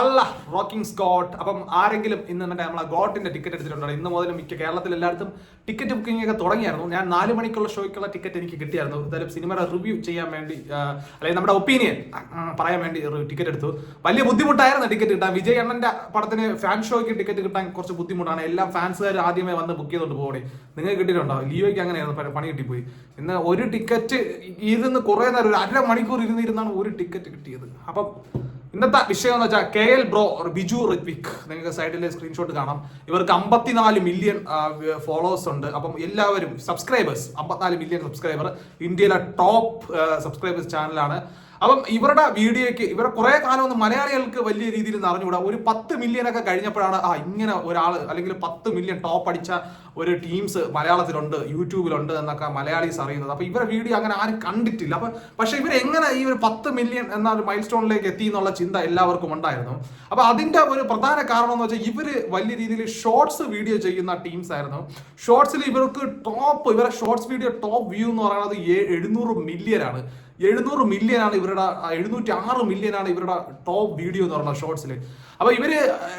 അല്ല rocking Scott അപ്പം ആരെങ്കിലും ഇന്ന് തന്നെ നമ്മളെ ഗോട്ടിന്റെ ടിക്കറ്റ് എടുത്തിട്ടുണ്ടോ? ഇന്ന് മുതൽ മിക്ക കേരളത്തിൽ എല്ലായിടത്തും ടിക്കറ്റ് ബുക്കിംഗ് ഒക്കെ തുടങ്ങിയായിരുന്നു. ഞാൻ നാല് മണിക്കുള്ള ഷോയ്ക്കുള്ള ടിക്കറ്റ് എനിക്ക് കിട്ടിയായിരുന്നു. എന്തായാലും സിനിമയുടെ റിവ്യൂ ചെയ്യാൻ വേണ്ടി അല്ലെങ്കിൽ നമ്മുടെ ഒപ്പീനിയൻ പറയാൻ വേണ്ടി ടിക്കറ്റ് എടുത്തു. വലിയ ബുദ്ധിമുട്ടായിരുന്നു ടിക്കറ്റ് കിട്ടാൻ. വിജയ് അണ്ണന്റെ പടത്തിന് ഫാൻ ഷോയ്ക്ക് ടിക്കറ്റ് കിട്ടാൻ കുറച്ച് ബുദ്ധിമുട്ടാണ്. എല്ലാ ഫാൻസുകാർ ആദ്യമേ വന്ന് ബുക്ക് ചെയ്തോണ്ട് പോകണേ നിങ്ങൾ കിട്ടിയിട്ടുണ്ടോ? ലിയോയ്ക്ക് അങ്ങനെയായിരുന്നു പണി കിട്ടിപ്പോയി. ഇന്ന് ഒരു ടിക്കറ്റ് ഇരുന്ന് കുറേ നേരം ഒരു അര മണിക്കൂർ ഇരുന്നിരുന്നാണ് ഒരു ടിക്കറ്റ് കിട്ടിയത്. അപ്പം ഇന്നത്തെ വിഷയം എന്ന് വെച്ചാൽ K L bro Biju Rithwik. നിങ്ങൾക്ക് സൈഡിലെ സ്ക്രീൻഷോട്ട് കാണാം. ഇവർക്ക് അമ്പത്തിനാല് മില്യൺ ഫോളോവേഴ്സ് ഉണ്ട്. അപ്പം എല്ലാവരും സബ്സ്ക്രൈബേഴ്സ് അമ്പത്തിനാല് മില്യൺ സബ്സ്ക്രൈബർ ഇന്ത്യയിലെ ടോപ്പ് സബ്സ്ക്രൈബേഴ്സ് ചാനലാണ് അപ്പം ഇവരുടെ വീഡിയോയ്ക്ക് ഇവരെ കുറെ കാലം ഒന്ന് മലയാളികൾക്ക് വലിയ രീതിയിൽ നിറഞ്ഞുകൂടാ ഒരു പത്ത് മില്യൺ ഒക്കെ കഴിഞ്ഞപ്പോഴാണ് ആ ഇങ്ങനെ ഒരാൾ അല്ലെങ്കിൽ പത്ത് മില്യൺ ടോപ്പ് അടിച്ച ഒരു ടീംസ് മലയാളത്തിലുണ്ട് യൂട്യൂബിലുണ്ട് എന്നൊക്കെ മലയാളീസ് അറിയുന്നത്. അപ്പൊ ഇവരുടെ വീഡിയോ അങ്ങനെ ആരും കണ്ടിട്ടില്ല. അപ്പൊ പക്ഷെ ഇവർ എങ്ങനെ ഈ ഒരു പത്ത് മില്യൺ എന്ന ഒരു മൈൽ സ്റ്റോണിലേക്ക് എത്തി എന്നുള്ള ചിന്ത എല്ലാവർക്കും ഉണ്ടായിരുന്നു. അപ്പൊ അതിന്റെ ഒരു പ്രധാന കാരണം എന്ന് വെച്ചാൽ ഇവർ വലിയ രീതിയിൽ ഷോർട്സ് വീഡിയോ ചെയ്യുന്ന ടീംസ് ആയിരുന്നു. ഷോർട്സിൽ ഇവർക്ക് ടോപ്പ് ഇവരുടെ ഷോർട്സ് വീഡിയോ ടോപ്പ് വ്യൂ എന്ന് പറയുന്നത് എഴുന്നൂറ് മില്യൺ ആണ്. എഴുന്നൂറ് മില്യൺ ആണ് ഇവരുടെ എഴുന്നൂറ്റി ആറ് മില്യൺ ആണ് ഇവരുടെ ടോപ്പ് വീഡിയോ എന്ന് പറഞ്ഞ ഷോർട്സിൽ അപ്പൊ ഇവർ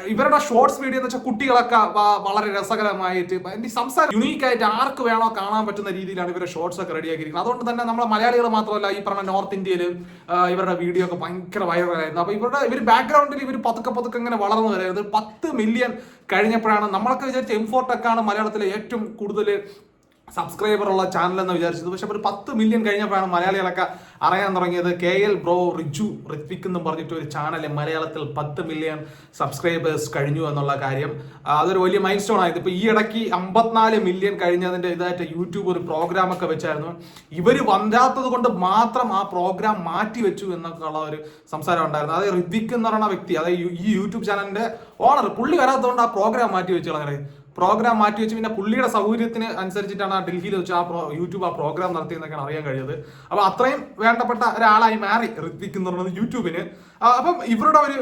ഇവരുടെ ഷോർട്സ് വീഡിയോ എന്ന് വെച്ചാൽ കുട്ടികളൊക്കെ വളരെ രസകരമായിട്ട് എന്റെ സംസാരം യുണീക്ക് ആയിട്ട് ആർക്ക് വേണോ കാണാൻ പറ്റുന്ന രീതിയിലാണ് ഇവരുടെ ഷോർട്സ് ഒക്കെ റെഡിയാക്കിയിരിക്കുന്നത് അതുകൊണ്ട് തന്നെ നമ്മളെ മലയാളികൾ മാത്രമല്ല ഈ പറഞ്ഞ നോർത്ത് ഇന്ത്യയിൽ ഇവരുടെ വീഡിയോ ഒക്കെ ഭയങ്കര വൈറലായിരുന്നു അപ്പൊ ഇവരുടെ ഇവർ ബാക്ക്ഗ്രൗണ്ടിൽ ഇവർ പതുക്കെ പതുക്കെ ഇങ്ങനെ വളർന്നു വരായിരുന്നു. പത്ത് മില്യൺ കഴിഞ്ഞപ്പോഴാണ് നമ്മളൊക്കെ വിചാരിച്ച എം ഫോർട്ടൊക്കെയാണ് മലയാളത്തിലെ ഏറ്റവും കൂടുതൽ സബ്സ്ക്രൈബർ ഉള്ള ചാനൽ എന്ന് വിചാരിച്ചത് പക്ഷെ ഒരു പത്ത് മില്യൺ കഴിഞ്ഞപ്പോഴാണ് മലയാളികളൊക്കെ അറിയാൻ തുടങ്ങിയത്. K L bro Riju Rithwik എന്നും പറഞ്ഞിട്ട് ഒരു ചാനൽ മലയാളത്തിൽ പത്ത് മില്യൺ സബ്സ്ക്രൈബേഴ്സ് കഴിഞ്ഞു എന്നുള്ള കാര്യം. അതൊരു വലിയ മൈൽ സ്റ്റോൺ ആയത്. ഇപ്പൊ ഈ ഇടയ്ക്ക് അമ്പത്തിനാല് മില്യൺ കഴിഞ്ഞതിന്റെ ഇതായിട്ട് യൂട്യൂബ് ഒരു പ്രോഗ്രാം ഒക്കെ വെച്ചായിരുന്നു. ഇവർ വരാത്തത് കൊണ്ട് മാത്രം ആ പ്രോഗ്രാം മാറ്റി വെച്ചു എന്നൊക്കെ ഉള്ള ഒരു സംസാരം ഉണ്ടായിരുന്നു. അതായത് ഋത്വിക് എന്ന് പറയുന്ന വ്യക്തി അതായത് ഈ യൂട്യൂബ് ചാനലിന്റെ ഓണർ പുള്ളി വരാത്തതുകൊണ്ട് ആ പ്രോഗ്രാം മാറ്റി വെച്ചു കളഞ്ഞത് പ്രോഗ്രാം മാറ്റി വെച്ച് പിന്നെ പുള്ളിയുടെ സൗകര്യത്തിന് അനുസരിച്ചിട്ടാണ് ഡൽഹിയിൽ വെച്ച് ആ യൂട്യൂബ് ആ പ്രോഗ്രാം നടത്തിയെന്നൊക്കെയാണ് അറിയാൻ കഴിഞ്ഞത്. അപ്പൊ അത്രയും വേണ്ടപ്പെട്ട ഒരാളായി മാറി ഋത്വിക് എന്ന് പറയുന്നത് യൂട്യൂബിന്. അപ്പം ഇവരുടെ ഒരു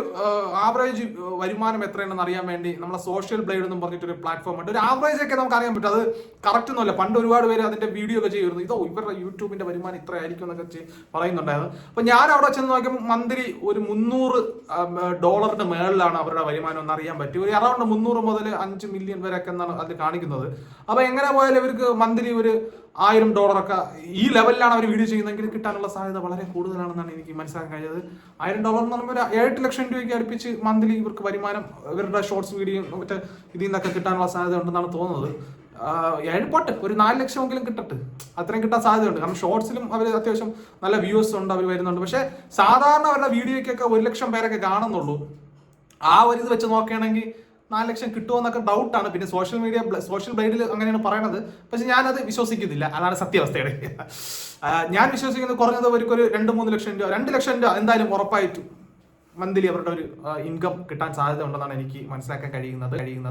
ആവറേജ് വരുമാനം എത്രയാണെന്ന് അറിയാൻ വേണ്ടി നമ്മളെ സോഷ്യൽ ബ്ലേഡ് എന്ന് പറഞ്ഞിട്ടൊരു പ്ലാറ്റ്ഫോം ഉണ്ട്. ഒരു ആവറേജ് ഒക്കെ നമുക്ക് അറിയാൻ പറ്റും. അത് കറക്റ്റ് ഒന്നുമല്ല പണ്ട് ഒരുപാട് പേര് അതിന്റെ വീഡിയോ ഒക്കെ ചെയ്യുന്നു ഇതോ ഇവരുടെ യൂട്യൂബിന്റെ വരുമാനം ഇത്ര ആയിരിക്കും എന്നൊക്കെ പറയുന്നുണ്ടായിരുന്നു. അപ്പൊ ഞാൻ അവിടെ ചെന്ന് നോക്കിയപ്പോൾ മന്ത്രി ഒരു മുന്നൂറ് ഡോളറിന്റെ മേളിലാണ് അവരുടെ വരുമാനം എന്ന് അറിയാൻ പറ്റും. ഒരു അറൗണ്ട് മുന്നൂറ് മുതൽ അഞ്ച് മില്യൺ വരെ ഒക്കെ എന്നാണ് അത് കാണിക്കുന്നത്. അപ്പൊ എങ്ങനെ പോയാലും ഇവർക്ക് മന്ത്രി ഒരു ആയിരം ഡോളറൊക്കെ ഈ ലെവലിലാണ് അവർ വീഡിയോ ചെയ്യുന്നതെങ്കിൽ കിട്ടാനുള്ള സാധ്യത വളരെ കൂടുതലാണെന്നാണ് എനിക്ക് മനസ്സിലാക്കാൻ കഴിഞ്ഞത്. ആയിരം ഡോളർ എന്ന് പറയുമ്പോൾ ഒരു എട്ട് ലക്ഷം രൂപയ്ക്ക് അടുപ്പിച്ച് മന്ത്ലി ഇവർക്ക് വരുമാനം ഇവരുടെ ഷോർട്സ് വീഡിയോ മറ്റേ ഇതിൽ നിന്നൊക്കെ കിട്ടാനുള്ള സാധ്യത ഉണ്ടെന്നാണ് തോന്നുന്നത്. ഏഴ് ഒരു നാല് ലക്ഷമെങ്കിലും കിട്ടട്ടെ. അത്രയും കിട്ടാൻ സാധ്യതയുണ്ട്. കാരണം ഷോർട്സിലും അവർ അത്യാവശ്യം നല്ല വ്യൂസ് ഉണ്ട് അവർ വരുന്നുണ്ട്. പക്ഷേ സാധാരണ അവരുടെ വീഡിയോയ്ക്കൊക്കെ ഒരു ലക്ഷം പേരൊക്കെ കാണുന്നുള്ളൂ. ആ ഒരു ഇത് വെച്ച് നോക്കുകയാണെങ്കിൽ നാല് ലക്ഷം കിട്ടുമോ ഡൗട്ടാണ് പിന്നെ സോഷ്യൽ മീഡിയ സോഷ്യൽ ബ്ലൈഡിൽ അങ്ങനെയാണ് പറയണത്. പക്ഷെ ഞാനത് വിശ്വസിക്കുന്നില്ല. അതാണ് സത്യാവസ്ഥയുടെ ഞാൻ വിശ്വസിക്കുന്നത് കുറഞ്ഞത് അവർക്ക് ഒരു രണ്ട് മൂന്ന് ലക്ഷം രൂപ രണ്ട് ലക്ഷം രൂപ എന്തായാലും ഉറപ്പായിട്ടും മന്ത്ലി അവരുടെ ഒരു ഇൻകം കിട്ടാൻ സാധ്യത ഉണ്ടെന്നാണ് എനിക്ക് മനസ്സിലാക്കാൻ കഴിയുന്നത് കഴിയുന്നത്.